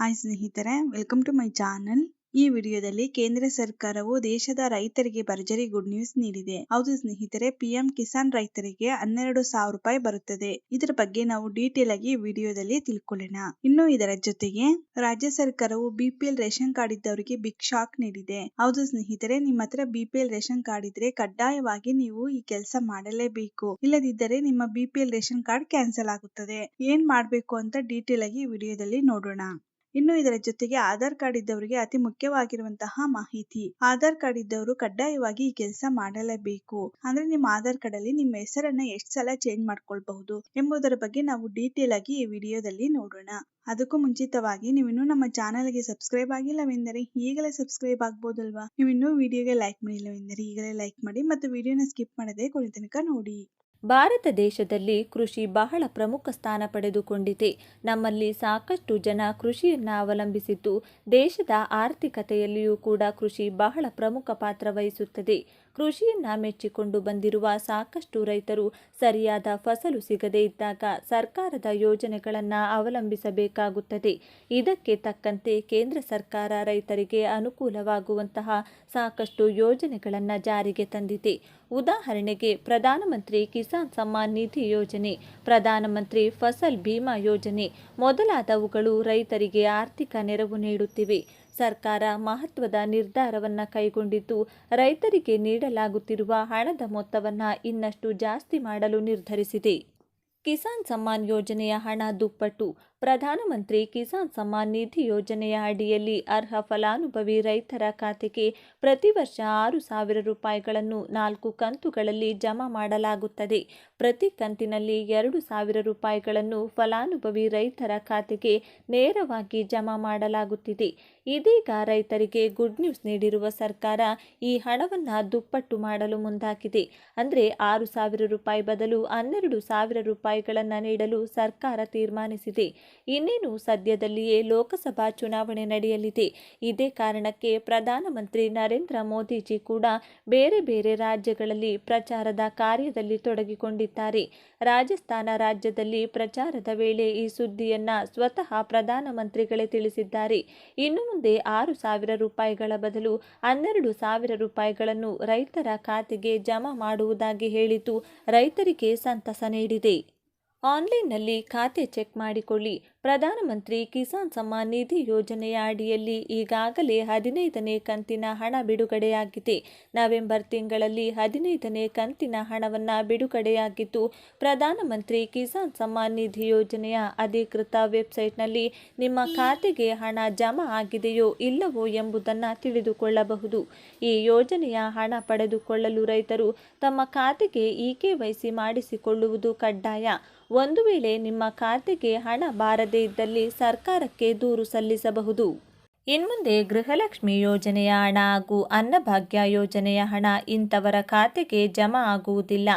Hi ಸ್ನೇಹಿತರೆ welcome to my channel ಈ ವಿಡಿಯೋದಲ್ಲಿ ಕೇಂದ್ರ ಸರ್ಕಾರವು ದೇಶದ ರೈತರಿಗೆ ಭರ್ಜರಿ ಗುಡ್ ನ್ಯೂಸ್ ನೀಡಿದೆ. ಹೌದು ಸ್ನೇಹಿತರೆ, ಪಿಎಂ ಕಿಸಾನ್ ರೈತರಿಗೆ ಹನ್ನೆರಡು ಸಾವಿರ ರೂಪಾಯಿ ಬರುತ್ತದೆ. ಇದರ ಬಗ್ಗೆ ನಾವು ಡೀಟೇಲ್ ಆಗಿ ವಿಡಿಯೋದಲ್ಲಿ ತಿಳ್ಕೊಳ್ಳೋಣ. ಇನ್ನು ಇದರ ಜೊತೆಗೆ, ರಾಜ್ಯ ಸರ್ಕಾರವು ಬಿಪಿಎಲ್ ರೇಷನ್ ಕಾರ್ಡ್ ಇದ್ದವರಿಗೆ ಬಿಗ್ ಶಾಕ್ ನೀಡಿದೆ. ಹೌದು ಸ್ನೇಹಿತರೆ, ನಿಮ್ಮ ಹತ್ರ ಬಿಪಿಎಲ್ ರೇಷನ್ ಕಾರ್ಡ್ ಇದ್ರೆ ಕಡ್ಡಾಯವಾಗಿ ನೀವು ಈ ಕೆಲಸ ಮಾಡಲೇಬೇಕು. ಇಲ್ಲದಿದ್ದರೆ ನಿಮ್ಮ ಬಿಪಿಎಲ್ ರೇಷನ್ ಕಾರ್ಡ್ ಕ್ಯಾನ್ಸಲ್ ಆಗುತ್ತದೆ. ಏನ್ ಮಾಡ್ಬೇಕು ಅಂತ ಡೀಟೇಲ್ ಆಗಿ ವಿಡಿಯೋದಲ್ಲಿ ನೋಡೋಣ. ಇನ್ನು ಇದರ ಜೊತೆಗೆ ಆಧಾರ್ ಕಾರ್ಡ್ ಇದ್ದವರಿಗೆ ಅತಿ ಮುಖ್ಯವಾಗಿರುವಂತಹ ಮಾಹಿತಿ. ಆಧಾರ್ ಕಾರ್ಡ್ ಇದ್ದವರು ಕಡ್ಡಾಯವಾಗಿ ಈ ಕೆಲಸ ಮಾಡಲೇಬೇಕು. ಅಂದ್ರೆ ನಿಮ್ಮ ಆಧಾರ್ ಕಾರ್ಡ್ ಅಲ್ಲಿ ನಿಮ್ಮ ಹೆಸರನ್ನ ಎಷ್ಟು ಸಲ ಚೇಂಜ್ ಮಾಡ್ಕೊಳ್ಬಹುದು ಎಂಬುದರ ಬಗ್ಗೆ ನಾವು ಡೀಟೇಲ್ ಆಗಿ ಈ ವಿಡಿಯೋದಲ್ಲಿ ನೋಡೋಣ. ಅದಕ್ಕೂ ಮುಂಚಿತವಾಗಿ ನೀವು ಇನ್ನೂ ನಮ್ಮ ಚಾನೆಲ್ಗೆ ಸಬ್ಸ್ಕ್ರೈಬ್ ಆಗಿಲ್ಲವೆಂದರೆ ಈಗಲೇ ಸಬ್ಸ್ಕ್ರೈಬ್ ಆಗ್ಬೋದಲ್ವಾ? ನೀವು ವಿಡಿಯೋಗೆ ಲೈಕ್ ಮಾಡಿಲ್ಲವೆಂದರೆ ಈಗಲೇ ಲೈಕ್ ಮಾಡಿ ಮತ್ತು ವಿಡಿಯೋನ ಸ್ಕಿಪ್ ಮಾಡದೆ ಕೊನೆ ತನಕ ನೋಡಿ. ಭಾರತ ದೇಶದಲ್ಲಿ ಕೃಷಿ ಬಹಳ ಪ್ರಮುಖ ಸ್ಥಾನ ಪಡೆದುಕೊಂಡಿದೆ. ನಮ್ಮಲ್ಲಿ ಸಾಕಷ್ಟು ಜನ ಕೃಷಿಯನ್ನು ಅವಲಂಬಿಸಿದ್ದು ದೇಶದ ಆರ್ಥಿಕತೆಯಲ್ಲಿಯೂ ಕೂಡ ಕೃಷಿ ಬಹಳ ಪ್ರಮುಖ ಪಾತ್ರ ವಹಿಸುತ್ತದೆ. ಕೃಷಿಯನ್ನ ಮೆಚ್ಚಿಕೊಂಡು ಬಂದಿರುವ ಸಾಕಷ್ಟು ರೈತರು ಸರಿಯಾದ ಫಸಲು ಸಿಗದೇ ಇದ್ದಾಗ ಸರ್ಕಾರದ ಯೋಜನೆಗಳನ್ನು ಅವಲಂಬಿಸಬೇಕಾಗುತ್ತದೆ. ಇದಕ್ಕೆ ತಕ್ಕಂತೆ ಕೇಂದ್ರ ಸರ್ಕಾರ ರೈತರಿಗೆ ಅನುಕೂಲವಾಗುವಂತಹ ಸಾಕಷ್ಟು ಯೋಜನೆಗಳನ್ನು ಜಾರಿಗೆ ತಂದಿದೆ. ಉದಾಹರಣೆಗೆ ಪ್ರಧಾನಮಂತ್ರಿ ಕಿಸಾನ್ ಸಮ್ಮಾನ್ ನಿಧಿ ಯೋಜನೆ, ಪ್ರಧಾನಮಂತ್ರಿ ಫಸಲ್ ಭೀಮಾ ಯೋಜನೆ ಮೊದಲಾದವುಗಳು ರೈತರಿಗೆ ಆರ್ಥಿಕ ನೆರವು ನೀಡುತ್ತಿವೆ. ಸರ್ಕಾರ ಮಹತ್ವದ ನಿರ್ಧಾರವನ್ನು ಕೈಗೊಂಡಿದ್ದು, ರೈತರಿಗೆ ನೀಡಲಾಗುತ್ತಿರುವ ಹಣದ ಮೊತ್ತವನ್ನು ಇನ್ನಷ್ಟು ಜಾಸ್ತಿ ಮಾಡಲು ನಿರ್ಧರಿಸಿದೆ. ಕಿಸಾನ್ ಸಮ್ಮಾನ್ ಯೋಜನೆಯ ಹಣ ದುಪ್ಪಟ್ಟು ಪ್ರಧಾನಮಂತ್ರಿ ಕಿಸಾನ್ ಸಮ್ಮಾನ್ ನಿಧಿ ಯೋಜನೆಯ ಅಡಿಯಲ್ಲಿ ಅರ್ಹ ಫಲಾನುಭವಿ ರೈತರ ಖಾತೆಗೆ ಪ್ರತಿ ವರ್ಷ ಆರು ಸಾವಿರ ರೂಪಾಯಿಗಳನ್ನು ನಾಲ್ಕು ಕಂತುಗಳಲ್ಲಿ ಜಮಾ ಮಾಡಲಾಗುತ್ತದೆ. ಪ್ರತಿ ಕಂತಿನಲ್ಲಿ ಎರಡು ಸಾವಿರ ರೂಪಾಯಿಗಳನ್ನು ಫಲಾನುಭವಿ ರೈತರ ಖಾತೆಗೆ ನೇರವಾಗಿ ಜಮಾ ಮಾಡಲಾಗುತ್ತಿದೆ. ಇದೀಗ ರೈತರಿಗೆ ಗುಡ್ ನ್ಯೂಸ್ ನೀಡಿರುವ ಸರ್ಕಾರ ಈ ಹಣವನ್ನು ದುಪ್ಪಟ್ಟು ಮಾಡಲು ಮುಂದಾಗಿದೆ. ಅಂದರೆ ಆರು ಸಾವಿರ ರೂಪಾಯಿ ಬದಲು ಹನ್ನೆರಡು ಸಾವಿರ ರೂಪಾಯಿಗಳನ್ನು ನೀಡಲು ಸರ್ಕಾರ ತೀರ್ಮಾನಿಸಿದೆ. ಇನ್ನೇನು ಸದ್ಯದಲ್ಲಿಯೇ ಲೋಕಸಭಾ ಚುನಾವಣೆ ನಡೆಯಲಿದೆ. ಇದೇ ಕಾರಣಕ್ಕೆ ಪ್ರಧಾನಮಂತ್ರಿ ನರೇಂದ್ರ ಮೋದಿಜಿ ಕೂಡ ಬೇರೆ ಬೇರೆ ರಾಜ್ಯಗಳಲ್ಲಿ ಪ್ರಚಾರದ ಕಾರ್ಯದಲ್ಲಿ ತೊಡಗಿಕೊಂಡಿದ್ದಾರೆ. ರಾಜಸ್ಥಾನ ರಾಜ್ಯದಲ್ಲಿ ಪ್ರಚಾರದ ವೇಳೆ ಈ ಸುದ್ದಿಯನ್ನ ಸ್ವತಃ ಪ್ರಧಾನಮಂತ್ರಿಗಳೇ ತಿಳಿಸಿದ್ದಾರೆ. ಇನ್ನು ಮುಂದೆ ಆರು ಸಾವಿರ ರೂಪಾಯಿಗಳ ಬದಲು ಹನ್ನೆರಡು ಸಾವಿರ ರೂಪಾಯಿಗಳನ್ನು ರೈತರ ಖಾತೆಗೆ ಜಮಾ ಮಾಡುವುದಾಗಿ ಹೇಳಿದ್ದು ರೈತರಿಗೆ ಸಂತಸ ನೀಡಿದೆ. ಆನ್ಲೈನ್ನಲ್ಲಿ ಖಾತೆ ಚೆಕ್ ಮಾಡಿಕೊಳ್ಳಿ. ಪ್ರಧಾನಮಂತ್ರಿ ಕಿಸಾನ್ ಸಮ್ಮಾನ್ ನಿಧಿ ಯೋಜನೆಯ ಅಡಿಯಲ್ಲಿ ಈಗಾಗಲೇ ಹದಿನೈದನೇ ಕಂತಿನ ಹಣ ಬಿಡುಗಡೆಯಾಗಿದೆ. ನವೆಂಬರ್ ತಿಂಗಳಲ್ಲಿ ಹದಿನೈದನೇ ಕಂತಿನ ಹಣವನ್ನು ಬಿಡುಗಡೆಯಾಗಿದ್ದು, ಪ್ರಧಾನಮಂತ್ರಿ ಕಿಸಾನ್ ಸಮ್ಮಾನ್ ನಿಧಿ ಯೋಜನೆಯ ಅಧಿಕೃತ ವೆಬ್ಸೈಟ್ನಲ್ಲಿ ನಿಮ್ಮ ಖಾತೆಗೆ ಹಣ ಜಮಾ ಆಗಿದೆಯೋ ಇಲ್ಲವೋ ಎಂಬುದನ್ನು ತಿಳಿದುಕೊಳ್ಳಬಹುದು. ಈ ಯೋಜನೆಯ ಹಣ ಪಡೆದುಕೊಳ್ಳಲು ರೈತರು ತಮ್ಮ ಖಾತೆಗೆ ಇ ಕೆ ವೈಸಿ ಮಾಡಿಸಿಕೊಳ್ಳುವುದು ಕಡ್ಡಾಯ. ಒಂದು ವೇಳೆ ನಿಮ್ಮ ಖಾತೆಗೆ ಹಣ ಬಾರದೇ ಇದ್ದಲ್ಲಿ ಸರ್ಕಾರಕ್ಕೆ ದೂರು ಸಲ್ಲಿಸಬಹುದು. ಇನ್ಮುಂದೆ ಗೃಹಲಕ್ಷ್ಮಿ ಯೋಜನೆಯ ಹಣ ಹಾಗೂ ಅನ್ನಭಾಗ್ಯ ಯೋಜನೆಯ ಹಣ ಇಂಥವರ ಖಾತೆಗೆ ಜಮಾ ಆಗುವುದಿಲ್ಲ.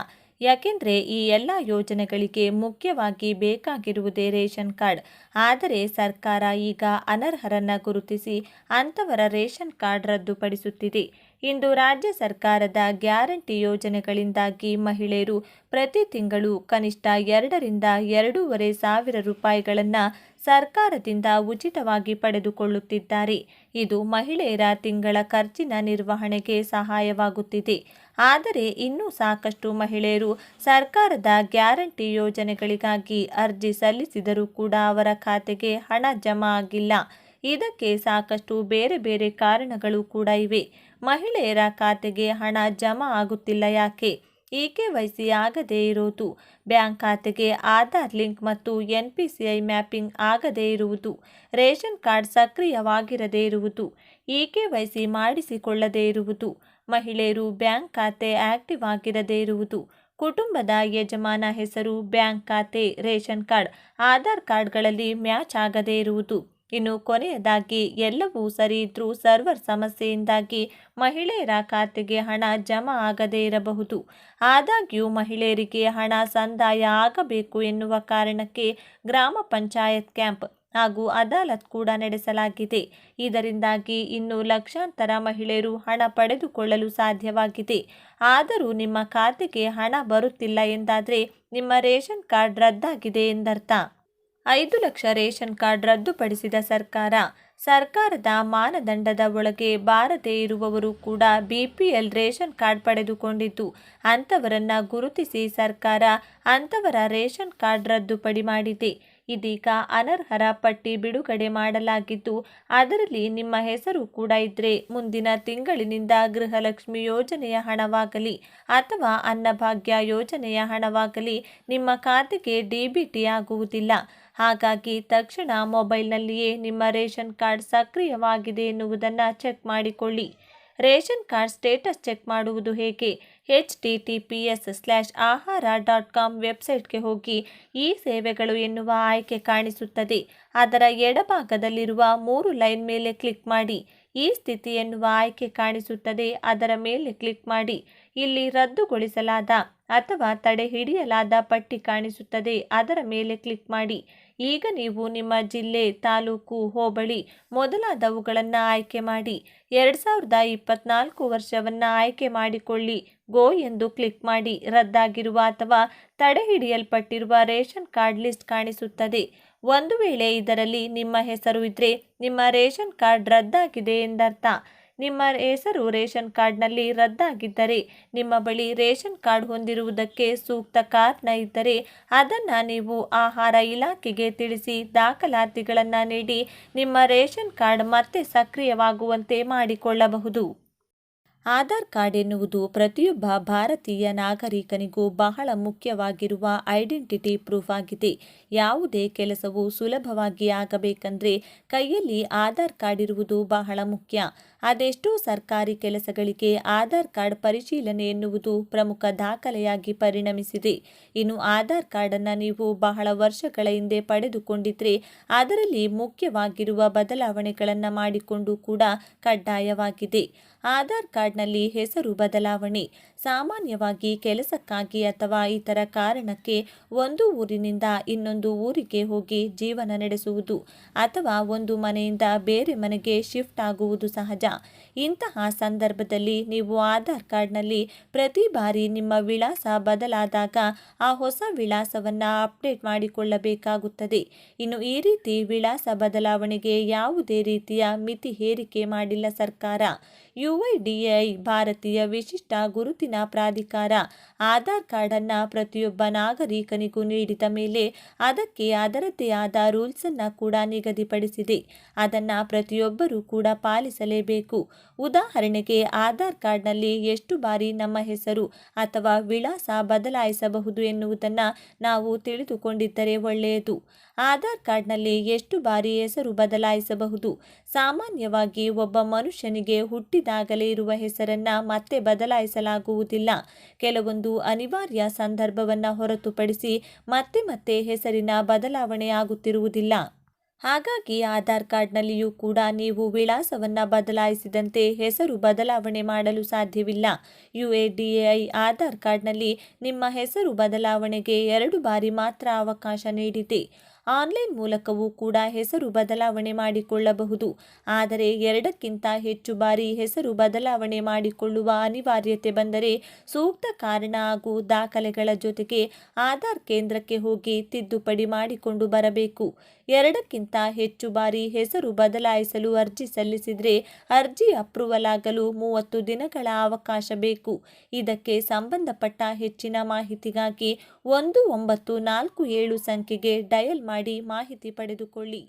ಯಾಕೆಂದರೆ ಈ ಎಲ್ಲ ಯೋಜನೆಗಳಿಗೆ ಮುಖ್ಯವಾಗಿ ಬೇಕಾಗಿರುವುದೇ ರೇಷನ್ ಕಾರ್ಡ್. ಆದರೆ ಸರ್ಕಾರ ಈಗ ಅನರ್ಹರನ್ನು ಗುರುತಿಸಿ ಅಂಥವರ ರೇಷನ್ ಕಾರ್ಡ್ ರದ್ದುಪಡಿಸುತ್ತಿದೆ. ಇಂದು ರಾಜ್ಯ ಸರ್ಕಾರದ ಗ್ಯಾರಂಟಿ ಯೋಜನೆಗಳಿಂದಾಗಿ ಮಹಿಳೆಯರು ಪ್ರತಿ ತಿಂಗಳು ಕನಿಷ್ಠ ಎರಡರಿಂದ ಎರಡೂವರೆ ಸಾವಿರ ರೂಪಾಯಿಗಳನ್ನು ಸರ್ಕಾರದಿಂದ ಉಚಿತವಾಗಿ ಪಡೆದುಕೊಳ್ಳುತ್ತಿದ್ದಾರೆ. ಇದು ಮಹಿಳೆಯರ ತಿಂಗಳ ಖರ್ಚಿನ ನಿರ್ವಹಣೆಗೆ ಸಹಾಯವಾಗುತ್ತಿದೆ. ಆದರೆ ಇನ್ನೂ ಸಾಕಷ್ಟು ಮಹಿಳೆಯರು ಸರ್ಕಾರದ ಗ್ಯಾರಂಟಿ ಯೋಜನೆಗಳಿಗಾಗಿ ಅರ್ಜಿ ಸಲ್ಲಿಸಿದರೂ ಕೂಡ ಅವರ ಖಾತೆಗೆ ಹಣ ಜಮಾ ಆಗಿಲ್ಲ. ಇದಕ್ಕೆ ಸಾಕಷ್ಟು ಬೇರೆ ಬೇರೆ ಕಾರಣಗಳು ಕೂಡ ಇವೆ. ಮಹಿಳೆಯರ ಖಾತೆಗೆ ಹಣ ಜಮಾ ಆಗುತ್ತಿಲ್ಲ ಯಾಕೆ? ಇ ಕೆ ವೈ ಆಗದೇ ಇರುವುದು? ಬ್ಯಾಂಕ್ ಖಾತೆಗೆ ಆಧಾರ್ ಲಿಂಕ್ ಮತ್ತು N P C I mapping ಆಗದೇ ಇರುವುದು? ರೇಷನ್ ಕಾರ್ಡ್ ಸಕ್ರಿಯವಾಗಿರದೇ ಇರುವುದು? ಇ ಕೆ ವೈ ಮಾಡಿಸಿಕೊಳ್ಳದೇ ಇರುವುದು? ಮಹಿಳೆಯರು ಬ್ಯಾಂಕ್ ಖಾತೆ ಆಕ್ಟಿವ್ ಆಗಿರದೇ ಇರುವುದು? ಕುಟುಂಬದ ಯಜಮಾನ ಹೆಸರು ಬ್ಯಾಂಕ್ ಖಾತೆ, ರೇಷನ್ ಕಾರ್ಡ್, ಆಧಾರ್ ಕಾರ್ಡ್ಗಳಲ್ಲಿ ಮ್ಯಾಚ್ ಆಗದೇ ಇರುವುದು? ಇನ್ನು ಕೊನೆಯದಾಗಿ ಎಲ್ಲವೂ ಸರಿ ಇದ್ರೂ ಸರ್ವರ್ ಸಮಸ್ಯೆಯಿಂದಾಗಿ ಮಹಿಳೆಯರ ಖಾತೆಗೆ ಹಣ ಜಮಾ ಆಗದೇ ಇರಬಹುದು. ಆದಾಗ್ಯೂ ಮಹಿಳೆಯರಿಗೆ ಹಣ ಸಂದಾಯ ಆಗಬೇಕು ಎನ್ನುವ ಕಾರಣಕ್ಕೆ ಗ್ರಾಮ ಪಂಚಾಯತ್ ಕ್ಯಾಂಪ್ ಹಾಗೂ ಅದಾಲತ್ ಕೂಡ ನಡೆಸಲಾಗಿದೆ. ಇದರಿಂದಾಗಿ ಇನ್ನು ಲಕ್ಷಾಂತರ ಮಹಿಳೆಯರು ಹಣ ಪಡೆದುಕೊಳ್ಳಲು ಸಾಧ್ಯವಾಗಿದೆ. ಆದರೂ ನಿಮ್ಮ ಖಾತೆಗೆ ಹಣ ಬರುತ್ತಿಲ್ಲ ಎಂದಾದರೆ ನಿಮ್ಮ ರೇಷನ್ ಕಾರ್ಡ್ ರದ್ದಾಗಿದೆ ಎಂದರ್ಥ. ಐದು ಲಕ್ಷ ರೇಷನ್ ಕಾರ್ಡ್ ರದ್ದುಪಡಿಸಿದ ಸರ್ಕಾರ. ಸರ್ಕಾರದ ಮಾನದಂಡದ ಒಳಗೆ ಬಾರದೇ ಇರುವವರು ಕೂಡ ಬಿಪಿಎಲ್ ರೇಷನ್ ಕಾರ್ಡ್ ಪಡೆದುಕೊಂಡಿದ್ದು, ಅಂಥವರನ್ನ ಗುರುತಿಸಿ ಸರ್ಕಾರ ಅಂಥವರ ರೇಷನ್ ಕಾರ್ಡ್ ರದ್ದುಪಡಿ ಮಾಡಿದೆ. ಇದೀಗ ಅನರ್ಹರ ಪಟ್ಟಿ ಬಿಡುಗಡೆ ಮಾಡಲಾಗಿದ್ದು, ಅದರಲ್ಲಿ ನಿಮ್ಮ ಹೆಸರು ಕೂಡ ಇದ್ರೆ ಮುಂದಿನ ತಿಂಗಳಿನಿಂದ ಗೃಹಲಕ್ಷ್ಮಿ ಯೋಜನೆಯ ಹಣವಾಗಲಿ ಅಥವಾ ಅನ್ನಭಾಗ್ಯ ಯೋಜನೆಯ ಹಣವಾಗಲಿ ನಿಮ್ಮ ಖಾತೆಗೆ ಡಿಬಿಟಿ ಆಗುವುದಿಲ್ಲ. ಹಾಗಾಗಿ ತಕ್ಷಣ ಮೊಬೈಲ್ನಲ್ಲಿಯೇ ನಿಮ್ಮ ರೇಷನ್ ಕಾರ್ಡ್ ಸಕ್ರಿಯವಾಗಿದೆ ಎನ್ನುವುದನ್ನು ಚೆಕ್ ಮಾಡಿಕೊಳ್ಳಿ. ರೇಷನ್ ಕಾರ್ಡ್ ಸ್ಟೇಟಸ್ ಚೆಕ್ ಮಾಡುವುದು ಹೇಗೆ? H T T P S slash ahara dot com ವೆಬ್ಸೈಟ್ಗೆ ಹೋಗಿ ಈ ಸೇವೆಗಳು ಎನ್ನುವ ಆಯ್ಕೆ ಕಾಣಿಸುತ್ತದೆ. ಅದರ ಎಡಭಾಗದಲ್ಲಿರುವ ಮೂರು ಲೈನ್ ಮೇಲೆ ಕ್ಲಿಕ್ ಮಾಡಿ ಈ ಸ್ಥಿತಿ ಎನ್ನುವ ಆಯ್ಕೆ ಕಾಣಿಸುತ್ತದೆ. ಅದರ ಮೇಲೆ ಕ್ಲಿಕ್ ಮಾಡಿ ಇಲ್ಲಿ ರದ್ದುಗೊಳಿಸಲಾದ ಅಥವಾ ತಡೆ ಹಿಡಿಯಲಾದ ಪಟ್ಟಿ ಕಾಣಿಸುತ್ತದೆ. ಅದರ ಮೇಲೆ ಕ್ಲಿಕ್ ಮಾಡಿ. ಈಗ ನೀವು ನಿಮ್ಮ ಜಿಲ್ಲೆ, ತಾಲೂಕು, ಹೋಬಳಿ ಮೊದಲಾದವುಗಳನ್ನು ಆಯ್ಕೆ ಮಾಡಿ. ಎರಡು ಸಾವಿರದ ಇಪ್ಪತ್ನಾಲ್ಕು ವರ್ಷವನ್ನು ಆಯ್ಕೆ ಮಾಡಿಕೊಳ್ಳಿ. ಗೋ ಎಂದು ಕ್ಲಿಕ್ ಮಾಡಿ. ರದ್ದಾಗಿರುವ ಅಥವಾ ತಡೆ ಹಿಡಿಯಲ್ಪಟ್ಟಿರುವ ರೇಷನ್ ಕಾರ್ಡ್ ಲಿಸ್ಟ್ ಕಾಣಿಸುತ್ತದೆ. ಒಂದು ವೇಳೆ ಇದರಲ್ಲಿ ನಿಮ್ಮ ಹೆಸರು ಇದ್ದರೆ ನಿಮ್ಮ ರೇಷನ್ ಕಾರ್ಡ್ ರದ್ದಾಗಿದೆ ಎಂದರ್ಥ. ನಿಮ್ಮ ಹೆಸರು ರೇಷನ್ ಕಾರ್ಡ್ನಲ್ಲಿ ರದ್ದಾಗಿದ್ದರೆ, ನಿಮ್ಮ ಬಳಿ ರೇಷನ್ ಕಾರ್ಡ್ ಹೊಂದಿರುವುದಕ್ಕೆ ಸೂಕ್ತ ಕಾರಣ ಇದ್ದರೆ, ಅದನ್ನು ನೀವು ಆಹಾರ ಇಲಾಖೆಗೆ ತಿಳಿಸಿ ದಾಖಲಾತಿಗಳನ್ನು ನೀಡಿ ನಿಮ್ಮ ರೇಷನ್ ಕಾರ್ಡ್ ಮತ್ತೆ ಸಕ್ರಿಯವಾಗುವಂತೆ ಮಾಡಿಕೊಳ್ಳಬಹುದು. ಆಧಾರ್ ಕಾರ್ಡ್ ಎನ್ನುವುದು ಪ್ರತಿಯೊಬ್ಬ ಭಾರತೀಯ ನಾಗರಿಕನಿಗೂ ಬಹಳ ಮುಖ್ಯವಾಗಿರುವ ಐಡೆಂಟಿಟಿ ಪ್ರೂಫ್ ಆಗಿದೆ. ಯಾವುದೇ ಕೆಲಸವು ಸುಲಭವಾಗಿ ಆಗಬೇಕಂದ್ರೆ ಕೈಯಲ್ಲಿ ಆಧಾರ್ ಕಾರ್ಡ್ ಇರುವುದು ಬಹಳ ಮುಖ್ಯ. ಅದೆಷ್ಟೋ ಸರ್ಕಾರಿ ಕೆಲಸಗಳಿಗೆ ಆಧಾರ್ ಕಾರ್ಡ್ ಪರಿಶೀಲನೆ ಎನ್ನುವುದು ಪ್ರಮುಖ ದಾಖಲೆಯಾಗಿ ಪರಿಣಮಿಸಿದೆ. ಇನ್ನು ಆಧಾರ್ ಕಾರ್ಡನ್ನು ನೀವು ಬಹಳ ವರ್ಷಗಳ ಹಿಂದೆ ಪಡೆದುಕೊಂಡಿದ್ರೆ ಅದರಲ್ಲಿ ಮುಖ್ಯವಾಗಿರುವ ಬದಲಾವಣೆಗಳನ್ನು ಮಾಡಿಕೊಂಡು ಕೂಡ ಕಡ್ಡಾಯವಾಗಿದೆ. ಆಧಾರ್ ಕಾರ್ಡ್ನಲ್ಲಿ ಹೆಸರು ಬದಲಾವಣೆ. ಸಾಮಾನ್ಯವಾಗಿ ಕೆಲಸಕ್ಕಾಗಿ ಅಥವಾ ಇತರ ಕಾರಣಕ್ಕೆ ಒಂದು ಊರಿನಿಂದ ಇನ್ನೊಂದು ಊರಿಗೆ ಹೋಗಿ ಜೀವನ ನಡೆಸುವುದು ಅಥವಾ ಒಂದು ಮನೆಯಿಂದ ಬೇರೆ ಮನೆಗೆ ಶಿಫ್ಟ್ ಆಗುವುದು ಸಹಜ. ಇಂತಹ ಸಂದರ್ಭದಲ್ಲಿ ನೀವು ಆಧಾರ್ ಕಾರ್ಡ್ನಲ್ಲಿ ಪ್ರತಿ ಬಾರಿ ನಿಮ್ಮ ವಿಳಾಸ ಬದಲಾದಾಗ ಆ ಹೊಸ ವಿಳಾಸವನ್ನು ಅಪ್ಡೇಟ್ ಮಾಡಿಕೊಳ್ಳಬೇಕಾಗುತ್ತದೆ. ಇನ್ನು ಈ ರೀತಿ ವಿಳಾಸ ಬದಲಾವಣೆಗೆ ಯಾವುದೇ ರೀತಿಯ ಮಿತಿ ಹೇರಿಕೆ ಮಾಡಿಲ್ಲ ಸರ್ಕಾರ. ಯುಐಡಿಎಐ ಭಾರತೀಯ ವಿಶಿಷ್ಟ ಗುರುತಿನ ಪ್ರಾಧಿಕಾರ ಆಧಾರ್ ಕಾರ್ಡನ್ನು ಪ್ರತಿಯೊಬ್ಬ ನಾಗರಿಕನಿಗೂ ನೀಡಿದ ಮೇಲೆ ಅದಕ್ಕೆ ಅದರದ್ದೇ ಆದ ರೂಲ್ಸನ್ನು ಕೂಡ ನಿಗದಿಪಡಿಸಿದೆ. ಅದನ್ನು ಪ್ರತಿಯೊಬ್ಬರೂ ಕೂಡ ಪಾಲಿಸಲೇಬೇಕು. ಉದಾಹರಣೆಗೆ ಆಧಾರ್ ಕಾರ್ಡ್ನಲ್ಲಿ ಎಷ್ಟು ಬಾರಿ ನಮ್ಮ ಹೆಸರು ಅಥವಾ ವಿಳಾಸ ಬದಲಾಯಿಸಬಹುದು ಎನ್ನುವುದನ್ನು ನಾವು ತಿಳಿದುಕೊಂಡಿದ್ದರೆ ಒಳ್ಳೆಯದು. ಆಧಾರ್ ಕಾರ್ಡ್ನಲ್ಲಿ ಎಷ್ಟು ಬಾರಿ ಹೆಸರು ಬದಲಾಯಿಸಬಹುದು? ಸಾಮಾನ್ಯವಾಗಿ ಒಬ್ಬ ಮನುಷ್ಯನಿಗೆ ಹುಟ್ಟಿದಾಗಲೇ ಇರುವ ಹೆಸರನ್ನು ಮತ್ತೆ ಬದಲಾಯಿಸಲಾಗುವುದಿಲ್ಲ. ಕೆಲವೊಂದು ಅನಿವಾರ್ಯ ಸಂದರ್ಭವನ್ನು ಹೊರತುಪಡಿಸಿ ಮತ್ತೆ ಮತ್ತೆ ಹೆಸರಿನ ಬದಲಾವಣೆ ಆಗುತ್ತಿರುವುದಿಲ್ಲ. ಹಾಗಾಗಿ ಆಧಾರ್ ಕಾರ್ಡ್ನಲ್ಲಿಯೂ ಕೂಡ ನೀವು ವಿಳಾಸವನ್ನು ಬದಲಾಯಿಸಿದಂತೆ ಹೆಸರು ಬದಲಾವಣೆ ಮಾಡಲು ಸಾಧ್ಯವಿಲ್ಲ. U A D A I Aadhaar ಕಾರ್ಡ್ನಲ್ಲಿ ನಿಮ್ಮ ಹೆಸರು ಬದಲಾವಣೆಗೆ ಎರಡು ಬಾರಿ ಮಾತ್ರ ಅವಕಾಶ ನೀಡಿದೆ. ಆನ್ಲೈನ್ ಮೂಲಕವೂ ಕೂಡ ಹೆಸರು ಬದಲಾವಣೆ ಮಾಡಿಕೊಳ್ಳಬಹುದು. ಆದರೆ ಎರಡಕ್ಕಿಂತ ಹೆಚ್ಚು ಬಾರಿ ಹೆಸರು ಬದಲಾವಣೆ ಮಾಡಿಕೊಳ್ಳುವ ಅನಿವಾರ್ಯತೆ ಬಂದರೆ ಸೂಕ್ತ ಕಾರಣ ಹಾಗೂ ದಾಖಲೆಗಳ ಜೊತೆಗೆ ಆಧಾರ್ ಕೇಂದ್ರಕ್ಕೆ ಹೋಗಿ ತಿದ್ದುಪಡಿ ಮಾಡಿಕೊಂಡು ಬರಬೇಕು. ಎರಡಕ್ಕಿಂತ ಹೆಚ್ಚು ಬಾರಿ ಹೆಸರು ಬದಲಾಯಿಸಲು ಅರ್ಜಿ ಸಲ್ಲಿಸಿದರೆ ಅರ್ಜಿ ಅಪ್ರೂವಲ್ ಆಗಲು ಮೂವತ್ತು ದಿನಗಳ ಅವಕಾಶ ಬೇಕು. ಇದಕ್ಕೆ ಸಂಬಂಧಪಟ್ಟ ಹೆಚ್ಚಿನ ಮಾಹಿತಿಗಾಗಿ ಒಂದು ಒಂಬತ್ತು ನಾಲ್ಕು ಏಳು ಸಂಖ್ಯೆಗೆ ಡಯಲ್ ಮಾಡಿ ಮಾಹಿತಿ ಪಡೆದುಕೊಳ್ಳಿ.